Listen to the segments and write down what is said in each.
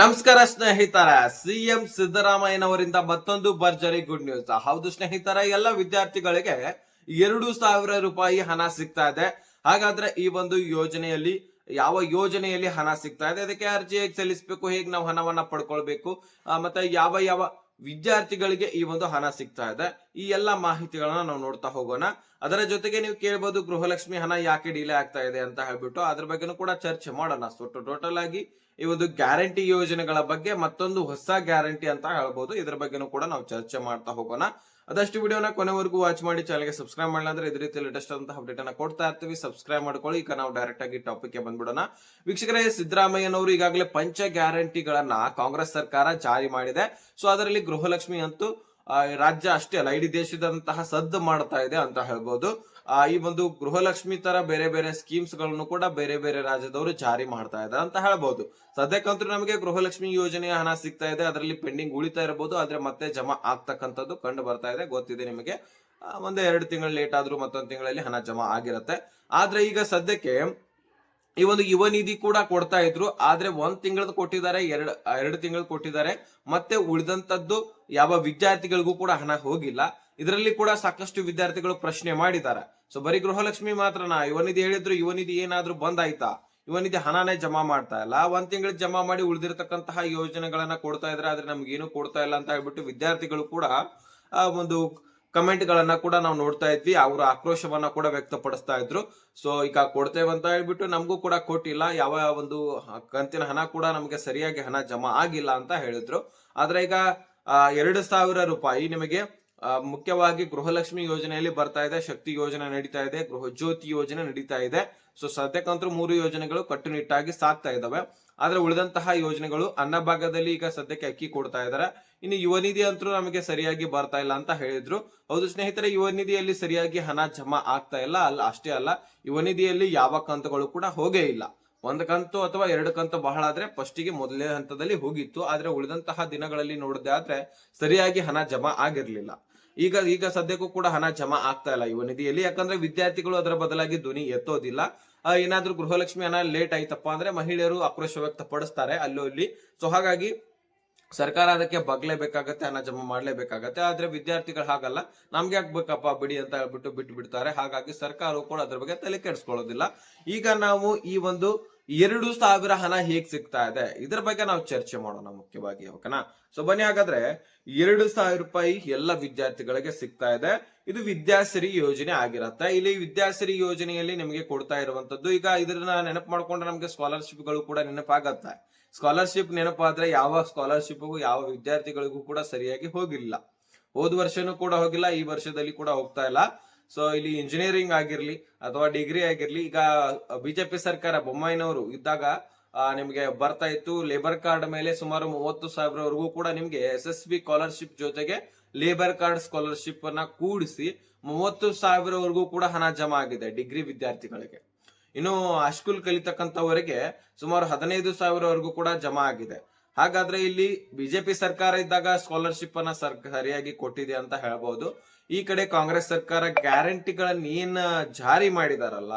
ನಮಸ್ಕಾರ ಸ್ನೇಹಿತರ, ಸಿಎಂ ಸಿದ್ದರಾಮಯ್ಯನವರಿಂದ ಮತ್ತೊಂದು ಭರ್ಜರಿ ಗುಡ್ ನ್ಯೂಸ್ ಹೌದು ಸ್ನೇಹಿತರ, ಎಲ್ಲ ವಿದ್ಯಾರ್ಥಿಗಳಿಗೆ ಎರಡು ಸಾವಿರ ರೂಪಾಯಿ ಹಣ ಸಿಗ್ತಾ ಇದೆ. ಹಾಗಾದ್ರೆ ಈ ಒಂದು ಯೋಜನೆಯಲ್ಲಿ, ಯಾವ ಯೋಜನೆಯಲ್ಲಿ ಹಣ ಸಿಗ್ತಾ ಇದೆ? ಅದಕ್ಕೆ ಅರ್ಜಿ ಹೇಗೆ ಸಲ್ಲಿಸಬೇಕು, ಹೇಗೆ ನಾವು ಹಣವನ್ನ ಪಡ್ಕೊಳ್ಬೇಕು? ಮತ್ತೆ ಯಾವ ಯಾವ ವಿದ್ಯಾರ್ಥಿಗಳಿಗೆ ಈ ಒಂದು ಹಣ ಸಿಗ್ತಾ ಇದೆ? ಈ ಎಲ್ಲ ಮಾಹಿತಿಗಳನ್ನ ನಾವು ನೋಡ್ತಾ ಹೋಗೋಣ. ಅದರ ಜೊತೆಗೆ ನೀವು ಕೇಳ್ಬೋದು ಗೃಹಲಕ್ಷ್ಮಿ ಹಣ ಯಾಕೆ ಡಿಲೇ ಆಗ್ತಾ ಇದೆ ಅಂತ ಹೇಳ್ಬಿಟ್ಟು. ಅದ್ರ ಬಗ್ಗೆನೂ ಕೂಡ ಚರ್ಚೆ ಮಾಡೋಣ. ಸೊ ಟೋಟಲ್ ಆಗಿ ಈ ಒಂದು ಗ್ಯಾರಂಟಿ ಯೋಜನೆಗಳ ಬಗ್ಗೆ ಮತ್ತೊಂದು ಹೊಸ ಗ್ಯಾರಂಟಿ ಅಂತ ಹೇಳ್ಬೋದು. ಇದ್ರ ಬಗ್ಗೆನೂ ಕೂಡ ನಾವು ಚರ್ಚೆ ಮಾಡ್ತಾ ಹೋಗೋಣ. ಅದಷ್ಟು ವಿಡಿಯೋನ ಕೊನೆವರೆಗೂ ವಾಚ್ ಮಾಡಿ, ಚಾನಲ್ಗೆ ಸಬ್ಸ್ಕ್ರೈಬ್ ಮಾಡಿಲ್ಲ ಅಂದ್ರೆ ಇದೇ ರೀತಿ ಲೇಟೆಸ್ಟ್ ಅಂತ ಅಪ್ಡೇಟ್ ಅನ್ನ ಕೊಡ್ತಾ ಇರ್ತೀವಿ. ಸಬ್ಸ್ಕ್ರೈಬ್ ಮಾಡ್ಕೊಳ್ಳಿ. ಈಗ ನಾವು ಡೈರೆಕ್ಟ್ ಆಗಿ ಟಾಪಿಕ್ಗೆ ಬಂದ್ಬಿಡೋಣ. ವೀಕ್ಷಕರೇ, ಸಿದ್ದರಾಮಯ್ಯನವರು ಈಗಾಗಲೇ ಪಂಚ ಗ್ಯಾರಂಟಿಗಳನ್ನ ಕಾಂಗ್ರೆಸ್ ಸರ್ಕಾರ ಜಾರಿ ಮಾಡಿದೆ. ಸೊ ಅದರಲ್ಲಿ ಗೃಹಲಕ್ಷ್ಮಿ ಅಂತೂ ರಾಜ್ಯ ಅಷ್ಟೇ ಅಲ್ಲ ಇಡೀ ದೇಶದಂತಹ ಸದ್ದು ಮಾಡ್ತಾ ಇದೆ ಅಂತ ಹೇಳ್ಬೋದು. ಆ, ಈ ಒಂದು ಗೃಹಲಕ್ಷ್ಮಿ ತರ ಬೇರೆ ಬೇರೆ ಸ್ಕೀಮ್ಸ್ಗಳನ್ನು ಕೂಡ ಬೇರೆ ಬೇರೆ ರಾಜ್ಯದವರು ಜಾರಿ ಮಾಡ್ತಾ ಇದ್ದಾರೆ ಅಂತ ಹೇಳ್ಬೋದು. ಸದ್ಯಕ್ಕಂತೂ ನಮಗೆ ಗೃಹಲಕ್ಷ್ಮಿ ಯೋಜನೆಯ ಹಣ ಸಿಗ್ತಾ ಇದೆ ಅದರಲ್ಲಿ ಪೆಂಡಿಂಗ್ ಉಳಿತಾ ಇರಬಹುದು ಆದ್ರೆ ಮತ್ತೆ ಜಮಾ ಆಗ್ತಕ್ಕಂಥದ್ದು ಕಂಡು ಬರ್ತಾ ಇದೆ ಗೊತ್ತಿದೆ ನಿಮಗೆ. ಆ, ಒಂದು ಎರಡು ತಿಂಗಳು ಲೇಟ್ ಆದ್ರೂ ಮತ್ತೊಂದು ತಿಂಗಳಲ್ಲಿ ಹಣ ಜಮಾ ಆಗಿರುತ್ತೆ. ಆದ್ರೆ ಈಗ ಸದ್ಯಕ್ಕೆ ಈ ಒಂದು ಯುವ ನಿಧಿ ಕೂಡ ಕೊಡ್ತಾ ಇದ್ರು. ಆದ್ರೆ ಒಂದ್ ತಿಂಗಳದ್ದು ಕೊಟ್ಟಿದ್ದಾರೆ, ಎರಡ್, ಎರಡು ತಿಂಗಳು ಕೊಟ್ಟಿದ್ದಾರೆ. ಮತ್ತೆ ಉಳಿದಂತದ್ದು ಯಾವ ವಿದ್ಯಾರ್ಥಿಗಳಿಗೂ ಕೂಡ ಹಣ ಹೋಗಿಲ್ಲ. ಇದರಲ್ಲಿ ಕೂಡ ಸಾಕಷ್ಟು ವಿದ್ಯಾರ್ಥಿಗಳು ಪ್ರಶ್ನೆ ಮಾಡಿದ್ದಾರೆ. ಸೊ ಬರೀ ಗೃಹಲಕ್ಷ್ಮಿ ಮಾತ್ರನಾ ಯುವ ನಿಧಿ ಹೇಳಿದ್ರು, ಯುವ ನಿಧಿ ಏನಾದ್ರೂ ಬಂದ್ ಆಯ್ತಾ ಯುವ ನಿಧಿ ಹಣನೇ ಜಮಾ ಮಾಡ್ತಾ ಇಲ್ಲ. ಒಂದ್ ತಿಂಗಳು ಜಮಾ ಮಾಡಿ ಉಳಿದಿರತಕ್ಕಂತಹ ಯೋಜನೆಗಳನ್ನ ಕೊಡ್ತಾ ಇದ್ರೆ ಆದ್ರೆ ಏನು ಕೊಡ್ತಾ ಇಲ್ಲ ಅಂತ ಹೇಳ್ಬಿಟ್ಟು ವಿದ್ಯಾರ್ಥಿಗಳು ಕೂಡ ಒಂದು ಕಮೆಂಟ್ ಗಳನ್ನ ಕೂಡ ನಾವು ನೋಡ್ತಾ ಇದ್ವಿ. ಅವರ ಆಕ್ರೋಶವನ್ನ ಕೂಡ ವ್ಯಕ್ತಪಡಿಸ್ತಾ ಇದ್ರು. ಸೊ ಈಗ ಕೊಡ್ತೇವೆ ಅಂತ ಹೇಳ್ಬಿಟ್ಟು ನಮಗೂ ಕೂಡ ಕೊಟ್ಟಿಲ್ಲ ಯಾವ ಒಂದು ಕಂತಿನ ಹಣ ಕೂಡ ನಮಗೆ ಸರಿಯಾಗಿ ಹಣ ಜಮಾ ಆಗಿಲ್ಲ ಅಂತ ಹೇಳಿದ್ರು. ಆದ್ರೆ ಈಗ ಎರಡು ಸಾವಿರ ರೂಪಾಯಿ ನಿಮಗೆ ಮುಖ್ಯವಾಗಿ ಗೃಹಲಕ್ಷ್ಮಿ ಯೋಜನೆಯಲ್ಲಿ ಬರ್ತಾ ಇದೆ, ಶಕ್ತಿ ಯೋಜನೆ ನಡೀತಾ ಇದೆ, ಗೃಹ ಜ್ಯೋತಿ ಯೋಜನೆ ನಡೀತಾ ಇದೆ. ಸೊ ಸದ್ಯಕ್ಕಂತೂ ಮೂರು ಯೋಜನೆಗಳು ಕಟ್ಟುನಿಟ್ಟಾಗಿ ಸಾಕ್ತಾ ಇದಾವೆ. ಆದ್ರೆ ಉಳಿದಂತಹ ಯೋಜನೆಗಳು ಅನ್ನ ಭಾಗದಲ್ಲಿ ಈಗ ಸದ್ಯಕ್ಕೆ ಅಕ್ಕಿ ಕೊಡ್ತಾ ಇದಾರೆ. ಇನ್ನು ಯುವ ನಿಧಿ ಅಂತೂ ನಮಗೆ ಸರಿಯಾಗಿ ಬರ್ತಾ ಇಲ್ಲ ಅಂತ ಹೇಳಿದ್ರು. ಹೌದು ಸ್ನೇಹಿತರೆ, ಯುವ ನಿಧಿಯಲ್ಲಿ ಸರಿಯಾಗಿ ಹಣ ಜಮಾ ಆಗ್ತಾ ಇಲ್ಲ. ಅಲ್ಲ, ಅಷ್ಟೇ ಅಲ್ಲ, ಯುವ ನಿಧಿಯಲ್ಲಿ ಯಾವ ಕಂತುಗಳು ಕೂಡ ಹೋಗೇ ಇಲ್ಲ. ಒಂದ್ ಕಂತು ಅಥವಾ ಎರಡು ಕಂತು ಬಹಳ ಆದ್ರೆ ಫಸ್ಟಿಗೆ ಮೊದಲನೇ ಹಂತದಲ್ಲಿ ಹೋಗಿತ್ತು. ಆದ್ರೆ ಉಳಿದಂತಹ ದಿನಗಳಲ್ಲಿ ನೋಡದೆ ಆದ್ರೆ ಸರಿಯಾಗಿ ಹಣ ಜಮಾ ಆಗಿರ್ಲಿಲ್ಲ. ಈಗ ಈಗ ಸದ್ಯಕ್ಕೂ ಕೂಡ ಹಣ ಜಮಾ ಆಗ್ತಾ ಇಲ್ಲ ಯುವ ನಿಧಿಯಲ್ಲಿ. ಯಾಕಂದ್ರೆ ವಿದ್ಯಾರ್ಥಿಗಳು ಅದರ ಬದಲಾಗಿ ಧ್ವನಿ ಎತ್ತೋದಿಲ್ಲ. ಏನಾದ್ರೂ ಗೃಹಲಕ್ಷ್ಮಿ ಹಣ ಲೇಟ್ ಆಯ್ತಪ್ಪ ಅಂದ್ರೆ ಮಹಿಳೆಯರು ಆಕ್ರೋಶ ವ್ಯಕ್ತಪಡಿಸ್ತಾರೆ ಅಲ್ಲೂ ಇಲ್ಲಿ ಸೊ ಹಾಗಾಗಿ ಸರ್ಕಾರ ಅದಕ್ಕೆ ಬಗ್ಲೇಬೇಕಾಗತ್ತೆ ಹಣ ಜಮಾ ಮಾಡ್ಲೇಬೇಕಾಗತ್ತೆ ಆದ್ರೆ ವಿದ್ಯಾರ್ಥಿಗಳು ಹಾಗಲ್ಲ. ನಮ್ಗೆ ಆಗ್ಬೇಕಪ್ಪ ಬೇಕಪ್ಪ ಬಿಡಿ ಅಂತ ಹೇಳ್ಬಿಟ್ಟು ಬಿಟ್ಟು ಬಿಡ್ತಾರೆ ಹಾಗಾಗಿ ಸರ್ಕಾರವು ಕೂಡ ಅದ್ರ ಬಗ್ಗೆ ತಲೆ ಕೆಡಿಸ್ಕೊಳ್ಳೋದಿಲ್ಲ. ಈಗ ನಾವು ಈ ಒಂದು ಎರಡು ಸಾವಿರ ಹಣ ಹೇಗ್ ಸಿಗ್ತಾ ಇದೆ? ಇದ್ರ ಬಗ್ಗೆ ನಾವು ಚರ್ಚೆ ಮಾಡೋಣ ಮುಖ್ಯವಾಗಿ, ಓಕೆನಾ? ಸೊ ಬನ್ನಿ ಹಾಗಾದ್ರೆ, ಎರಡು ಸಾವಿರ ರೂಪಾಯಿ ಎಲ್ಲ ವಿದ್ಯಾರ್ಥಿಗಳಿಗೆ ಸಿಗ್ತಾ ಇದೆ. ಇದು ವಿದ್ಯಾಸಿರಿ ಯೋಜನೆ ಆಗಿರತ್ತೆ. ಇಲ್ಲಿ ವಿದ್ಯಾಸಿರಿ ಯೋಜನೆಯಲ್ಲಿ ನಿಮಗೆ ಕೊಡ್ತಾ ಇರುವಂತದ್ದು ಈಗ ಇದನ್ನ ನೆನಪು ಮಾಡ್ಕೊಂಡ್ರೆ ನಮ್ಗೆ ಸ್ಕಾಲರ್ಶಿಪ್ಗಳು ಕೂಡ ನೆನಪಾಗತ್ತೆ. ಸ್ಕಾಲರ್ಶಿಪ್ ನೆನಪಾದ್ರೆ ಯಾವ ಸ್ಕಾಲರ್ಶಿಪ್ ಯಾವ ವಿದ್ಯಾರ್ಥಿಗಳಿಗೂ ಕೂಡ ಸರಿಯಾಗಿ ಹೋಗಿಲ್ಲ. ಹೋದ ವರ್ಷನೂ ಕೂಡ ಹೋಗಿಲ್ಲ, ಈ ವರ್ಷದಲ್ಲಿ ಕೂಡ ಹೋಗ್ತಾ ಇಲ್ಲ. ಸೊ ಇಲ್ಲಿ ಇಂಜಿನಿಯರಿಂಗ್ ಆಗಿರ್ಲಿ ಅಥವಾ ಡಿಗ್ರಿ ಆಗಿರ್ಲಿ, ಈಗ ಬಿಜೆಪಿ ಸರ್ಕಾರ ಬೊಮ್ಮಾಯಿನವರು ಇದ್ದಾಗ ನಿಮಗೆ ಬರ್ತಾ ಇತ್ತು. ಲೇಬರ್ ಕಾರ್ಡ್ ಮೇಲೆ ಸುಮಾರು ಮೂವತ್ತು ಸಾವಿರವರೆಗೂ ಕೂಡ ನಿಮ್ಗೆ ಎಸ್ ಎಸ್ ಬಿ ಸ್ಕಾಲರ್ಶಿಪ್ ಜೊತೆಗೆ ಲೇಬರ್ ಕಾರ್ಡ್ ಸ್ಕಾಲರ್ಶಿಪ್ ಅನ್ನ ಕೂಡಿಸಿ ಮೂವತ್ತು ಸಾವಿರವರೆಗೂ ಕೂಡ ಹಣ ಜಮಾ ಆಗಿದೆ ಡಿಗ್ರಿ ವಿದ್ಯಾರ್ಥಿಗಳಿಗೆ. ಇನ್ನು ಹೈಸ್ಕೂಲ್ ಕಲಿತಕ್ಕಂಥವರಿಗೆ ಸುಮಾರು ಹದಿನೈದು ಸಾವಿರವರೆಗೂ ಕೂಡ ಜಮಾ ಆಗಿದೆ. ಹಾಗಾದ್ರೆ ಇಲ್ಲಿ ಬಿಜೆಪಿ ಸರ್ಕಾರ ಇದ್ದಾಗ ಸ್ಕಾಲರ್ಶಿಪ್ ಅನ್ನ ಸರಿಯಾಗಿ ಕೊಟ್ಟಿದೆ ಅಂತ ಹೇಳ್ಬಹುದು ಈ ಕಡೆ ಕಾಂಗ್ರೆಸ್ ಸರ್ಕಾರ ಗ್ಯಾರಂಟಿಗಳನ್ನ ಏನ್ ಜಾರಿ ಮಾಡಿದಾರಲ್ಲ,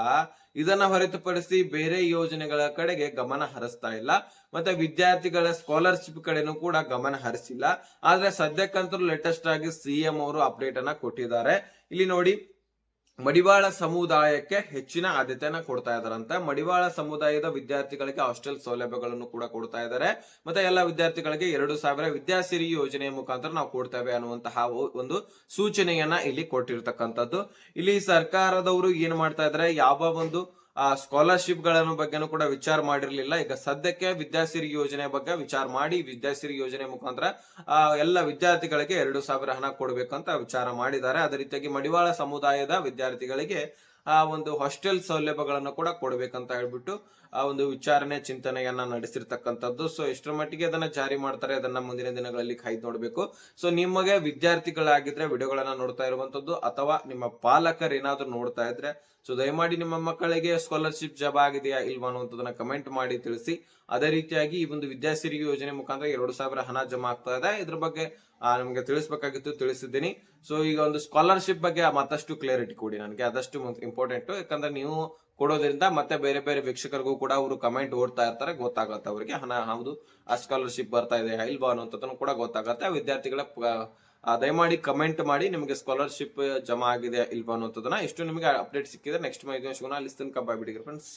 ಇದನ್ನ ಹೊರತುಪಡಿಸಿ ಬೇರೆ ಯೋಜನೆಗಳ ಕಡೆಗೆ ಗಮನ ಹರಿಸ್ತಾ ಇಲ್ಲ. ಮತ್ತೆ ವಿದ್ಯಾರ್ಥಿಗಳ ಸ್ಕಾಲರ್ಶಿಪ್ ಕಡೆನೂ ಕೂಡ ಗಮನ ಹರಿಸಿಲ್ಲ. ಆದ್ರೆ ಸದ್ಯಕ್ಕಂತೂ ಲೇಟೆಸ್ಟ್ ಆಗಿ ಸಿಎಂ ಅವರು ಅಪ್ಡೇಟ್ ಅನ್ನ ಕೊಟ್ಟಿದ್ದಾರೆ. ಇಲ್ಲಿ ನೋಡಿ ಮಡಿವಾಳ ಸಮುದಾಯಕ್ಕೆ ಹೆಚ್ಚಿನ ಆದ್ಯತೆಯನ್ನ ಕೊಡ್ತಾ ಇದಾರಂತೆ. ಮಡಿವಾಳ ಸಮುದಾಯದ ವಿದ್ಯಾರ್ಥಿಗಳಿಗೆ ಹಾಸ್ಟೆಲ್ ಸೌಲಭ್ಯಗಳನ್ನು ಕೂಡ ಕೊಡ್ತಾ ಇದ್ದಾರೆ ಮತ್ತೆ ಎಲ್ಲ ವಿದ್ಯಾರ್ಥಿಗಳಿಗೆ ಎರಡು ಸಾವಿರ ವಿದ್ಯಾಸಿರಿ ಯೋಜನೆಯ ಮುಖಾಂತರ ನಾವು ಕೊಡ್ತೇವೆ ಅನ್ನುವಂತಹ ಒಂದು ಸೂಚನೆಯನ್ನ ಇಲ್ಲಿ ಕೊಟ್ಟಿರ್ತಕ್ಕಂಥದ್ದು. ಇಲ್ಲಿ ಸರ್ಕಾರದವರು ಏನ್ ಮಾಡ್ತಾ ಇದಾರೆ? ಯಾವ ಒಂದು ಆ ಸ್ಕಾಲರ್ಶಿಪ್ಗಳನ್ನು ಬಗ್ಗೆನೂ ಕೂಡ ವಿಚಾರ ಮಾಡಿರಲಿಲ್ಲ. ಈಗ ಸದ್ಯಕ್ಕೆ ವಿದ್ಯಾಸಿರಿ ಯೋಜನೆ ಬಗ್ಗೆ ವಿಚಾರ ಮಾಡಿ ವಿದ್ಯಾಸಿರಿ ಯೋಜನೆ ಮುಖಾಂತರ, ಆ, ಎಲ್ಲ ವಿದ್ಯಾರ್ಥಿಗಳಿಗೆ ಎರಡು ಸಾವಿರ ಹಣ ಕೊಡ್ಬೇಕಂತ ವಿಚಾರ ಮಾಡಿದ್ದಾರೆ. ಅದೇ ರೀತಿಯಾಗಿ ಮಡಿವಾಳ ಸಮುದಾಯದ ವಿದ್ಯಾರ್ಥಿಗಳಿಗೆ ಆ ಒಂದು ಹಾಸ್ಟೆಲ್ ಸೌಲಭ್ಯಗಳನ್ನು ಕೂಡ ಕೊಡಬೇಕಂತ ಹೇಳ್ಬಿಟ್ಟು ಆ ಒಂದು ವಿಚಾರಣೆ ಚಿಂತನೆಯನ್ನ ನಡೆಸಿರ್ತಕ್ಕಂಥದ್ದು. ಸೊ ಎಷ್ಟರ ಮಟ್ಟಿಗೆ ಅದನ್ನ ಜಾರಿ ಮಾಡ್ತಾರೆ ಅದನ್ನ ಮುಂದಿನ ದಿನಗಳಲ್ಲಿ ಕೈ ನೋಡಬೇಕು. ಸೊ ನಿಮಗೆ ವಿದ್ಯಾರ್ಥಿಗಳಾಗಿದ್ರೆ ವಿಡಿಯೋಗಳನ್ನ ನೋಡ್ತಾ ಇರುವಂತದ್ದು ಅಥವಾ ನಿಮ್ಮ ಪಾಲಕರು ಏನಾದ್ರು ನೋಡ್ತಾ ಇದ್ರೆ ಸೊ ದಯಮಾಡಿ ನಿಮ್ಮ ಮಕ್ಕಳಿಗೆ ಸ್ಕಾಲರ್ಶಿಪ್ ಜಾಬ್ ಆಗಿದೆಯಾ ಇಲ್ವಾ ಅನ್ನುವಂಥದ್ದನ್ನ ಕಮೆಂಟ್ ಮಾಡಿ ತಿಳಿಸಿ. ಅದೇ ರೀತಿಯಾಗಿ ಈ ಒಂದು ವಿದ್ಯಾಸಿರಿ ಯೋಜನೆ ಮುಖಾಂತರ ಎರಡು ಸಾವಿರ ಹಣ ಜಮಾ ಆಗ್ತಾ ಇದೆ. ಇದ್ರ ಬಗ್ಗೆ ನಿಮ್ಗೆ ತಿಳಿಸ್ಬೇಕಾಗಿತ್ತು, ತಿಳಿಸಿದ್ದೀನಿ. ಸೊ ಈಗ ಒಂದು ಸ್ಕಾಲರ್ಶಿಪ್ ಬಗ್ಗೆ ಮತ್ತಷ್ಟು ಕ್ಲಿಯರಿಟಿ ಕೊಡಿ ನನಗೆ. ಅದಷ್ಟು ಇಂಪಾರ್ಟೆಂಟ್ ಯಾಕಂದ್ರೆ ನೀವು ಕೊಡೋದ್ರಿಂದ ಮತ್ತೆ ಬೇರೆ ಬೇರೆ ವೀಕ್ಷಕರಿಗೂ ಕೂಡ ಅವರು ಕಮೆಂಟ್ ಓಡ್ತಾ ಇರ್ತಾರೆ, ಗೊತ್ತಾಗತ್ತೆ ಅವರಿಗೆ. ಹಣ, ಹೌದು, ಆ ಸ್ಕಾಲರ್ಶಿಪ್ ಬರ್ತಾ ಇದೆ, ಇಲ್ವಾ ಅನ್ನೋಂಥದ್ದನ್ನು ಕೂಡ ಗೊತ್ತಾಗತ್ತೆ. ವಿದ್ಯಾರ್ಥಿಗಳ ದಯಮಾಡಿ ಕಮೆಂಟ್ ಮಾಡಿ ನಿಮಗೆ ಸ್ಕಾಲರ್ಶಿಪ್ ಜಮಾ ಆಗಿದೆ, ಇಲ್ವಾ ಅನ್ನೋಂಥದ್ದನ್ನ. ಇಷ್ಟು ನಿಮಗೆ ಅಪ್ಡೇಟ್ ಸಿಕ್ಕಿದೆ. ನೆಕ್ಸ್ಟ್ ಮೈದಿನ ಅಲ್ಲಿ ತನಕ ಬಾಯ್ ಬಿಡಿ ಫ್ರೆಂಡ್ಸ್